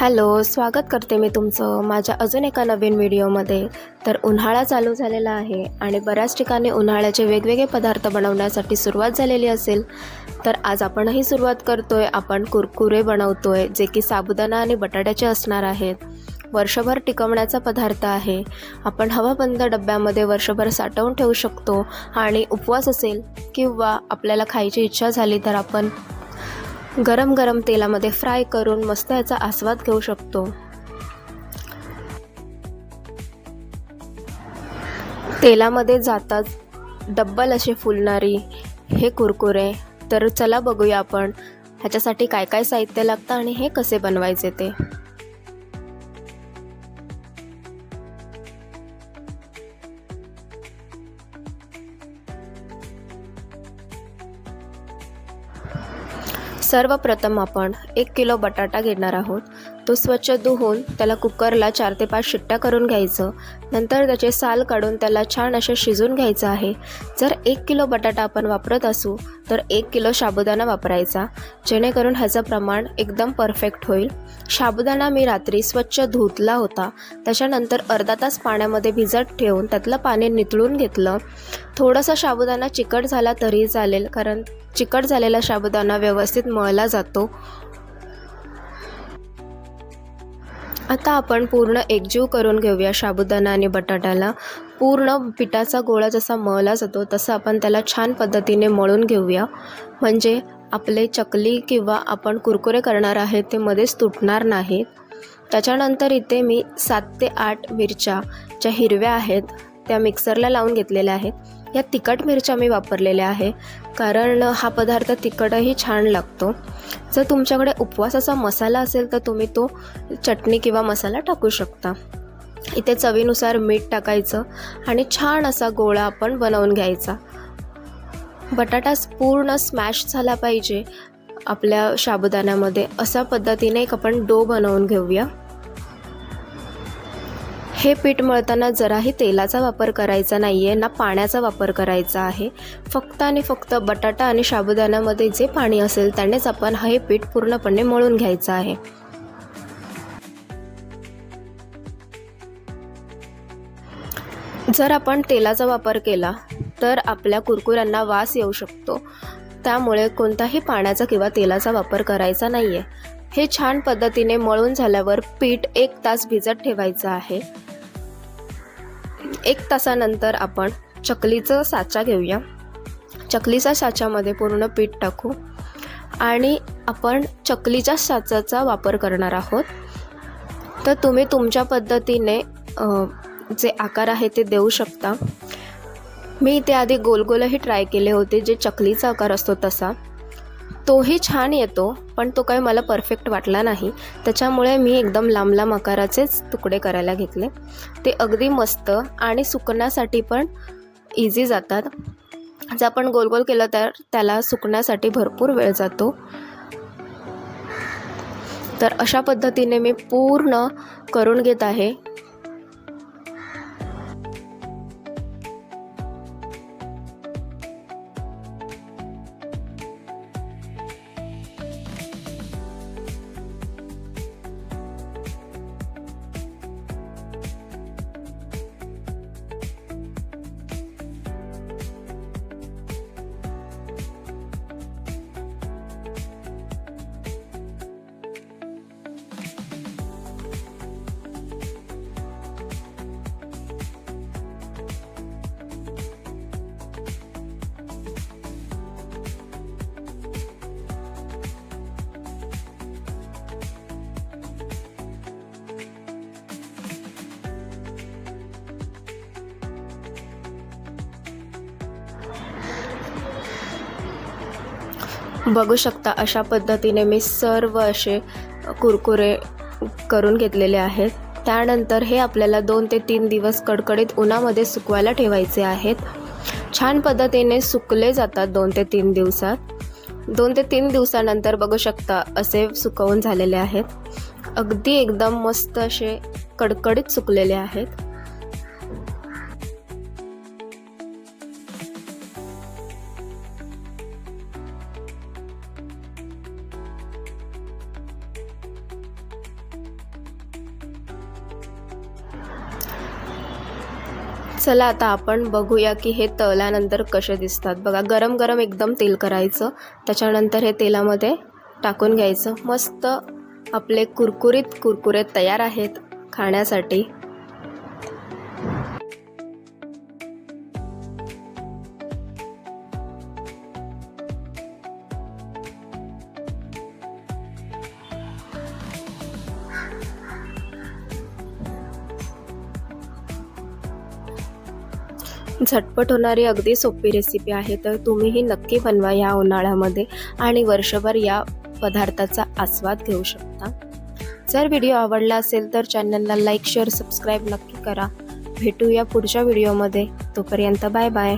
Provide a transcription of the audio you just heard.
Hello स्वागत करते मी तुमचं माझ्या अजून एका नवीन व्हिडिओमध्ये. तर उन्हाळा चालू झालेला आहे आणि बऱ्याच ठिकाणी उन्हाळ्याचे वेगवेगळे पदार्थ बनवण्यासाठी सुरुवात झालेली असेल. तर आज आपणही सुरुवात करतो आहे आपण कुरकुरे बनवतो आहे जे की साबुदाणा आणि बटाट्याचे असणार आहेत. वर्षभर टिकवण्याचा पदार्थ आहे. आपण हवाबंद डब्यामध्ये वर्षभर साठवून ठेवू शकतो आणि उपवास असेल किंवा आपल्याला खायची इच्छा झाली तर आपण गरम गरम तेलामध्ये फ्राय करून मस्त याचा आस्वाद घेऊ शकतो. तेलामध्ये जाताच डब्बल असे फुलणारी हे कुरकुरे. तर चला बघूया आपण ह्याच्यासाठी काय काय साहित्य लागतं आणि हे कसे बनवायचे ते. सर्वप्रथम आपण एक किलो बटाटा घेणार आहोत. तो स्वच्छ धुवून त्याला कुकरला चार ते पाच शिट्ट्या करून घ्यायचं. नंतर त्याचे साल काढून त्याला छान असे शिजून घ्यायचं आहे. जर एक किलो बटाटा आपण वापरत असू तर एक किलो साबुदाणा वापरायचा. जेणेकरून ह्याचं प्रमाण एकदम परफेक्ट होईल. साबुदाणा मी रात्री स्वच्छ धुतला होता. त्याच्यानंतर अर्धा तास पाण्यामध्ये भिजत ठेवून त्यातलं पाणी नितळून घेतलं. थोडासा साबुदाणा चिकट झाला तरी चालेल कारण चिकट झालेला साबुदाणा व्यवस्थित मळला जातो. आता आपण पूर्ण एकजीव करून घेऊया साबुदाणा आणि बटाट्याला पूर्ण पिठाचा गोळा जसा मळला जातो तसं आपण त्याला छान पद्धतीने मळून घेऊया. म्हणजे आपले चकली किंवा आपण कुरकुरे करणार आहे ते मध्येच तुटणार नाहीत. त्याच्यानंतर इथे मी सात ते आठ मिरच्या ज्या हिरव्या आहेत त्या मिक्सरला लावून घेतलेल्या आहेत. या तिखट मिरच्या मी वापरलेल्या आहे. कारण हा पदार्थ तिखटही छान लागतो. जर तुमच्याकडे उपवासाचा मसाला असेल तर तुम्ही तो चटणी किंवा मसाला टाकू शकता. इथे चवीनुसार मीठ टाकायचं आणि छान असा गोळा आपण बनवून घ्यायचा. बटाटा पूर्ण स्मॅश झाला पाहिजे आपल्या साबुदाण्यामध्ये. अशा पद्धतीने एक आपण डो बनवून घेऊया. हे पीठ मळताना जराही तेलाचा वापर करायचा नाही आहे ना पाण्याचा वापर करायचा आहे. फक्त आणि फक्त बटाटा आणि साबुदाण्यामध्ये जे पाणी असेल त्यानेच आपण हे पीठ पूर्णपणे मळून घ्यायचं आहे. जर आपण तेलाचा वापर केला तर आपल्या कुरकुऱ्यांना वास येऊ शकतो. त्यामुळे कोणताही पाण्याचा किंवा तेलाचा वापर करायचा नाही आहे हे छान पद्धतीने मळून झाल्यावर पीठ एक तास भिजत ठेवायचं आहे. एक तासानंतर आपण चकलीचा साचा घेऊया. चकलीच्या साच्यामध्ये पूर्ण पीठ टाकू. आणि आपण चकलीच्या साचाचा वापर करणार आहोत. तर तुम्ही तुमच्या पद्धतीने जे आकार आहे ते देऊ शकता. मी इथे आधी गोलगोलही ट्राय केले होते जे चकलीचा आकार असतो तसा. तोही छान येतो पण तो काही मला परफेक्ट वाटला नाही. त्याच्यामुळे मी एकदम लांब लांब आकाराचेच तुकडे करायला घेतले. ते अगदी मस्त आणि सुकण्यासाठी पण इझी जातात. जर आपण गोल गोल केलं तर त्याला सुकण्यासाठी भरपूर वेळ जातो. तर अशा पद्धतीने मी पूर्ण करून घेत आहे. बघू शकता अशा पद्धतीने मी सर्व असे कुरकुरे करून घेतलेले आहेत. त्यानंतर हे आपल्याला दोन ते तीन दिवस कडकडीत उन्हामध्ये सुकवायला ठेवायचे आहेत. छान पद्धतीने सुकले जातात दोन ते तीन दिवसात. दोन ते तीन दिवसानंतर बघू शकता असे सुकवून झालेले आहेत. अगदी एकदम मस्त असे कडकडीत सुकलेले आहेत. चला आता आपण बघूया की हे तळल्यानंतर कसे दिसतात. बघा गरम गरम एकदम तेल करायचं. त्याच्यानंतर हे तेलामध्ये टाकून घ्यायचं. मस्त आपले कुरकुरीत कुरकुरे तयार आहेत खाण्यासाठी. झटपट होणारी अगदी सोपी रेसिपी आहे. तर तुम्हीही नक्की बनवा या उन्हाळ्यामध्ये आणि वर्षभर या पदार्थाचा आस्वाद घेऊ शकता. जर व्हिडिओ आवडला असेल तर चॅनलला लाईक शेअर सबस्क्राईब नक्की करा. भेटूया पुढच्या व्हिडिओमध्ये तोपर्यंत बाय बाय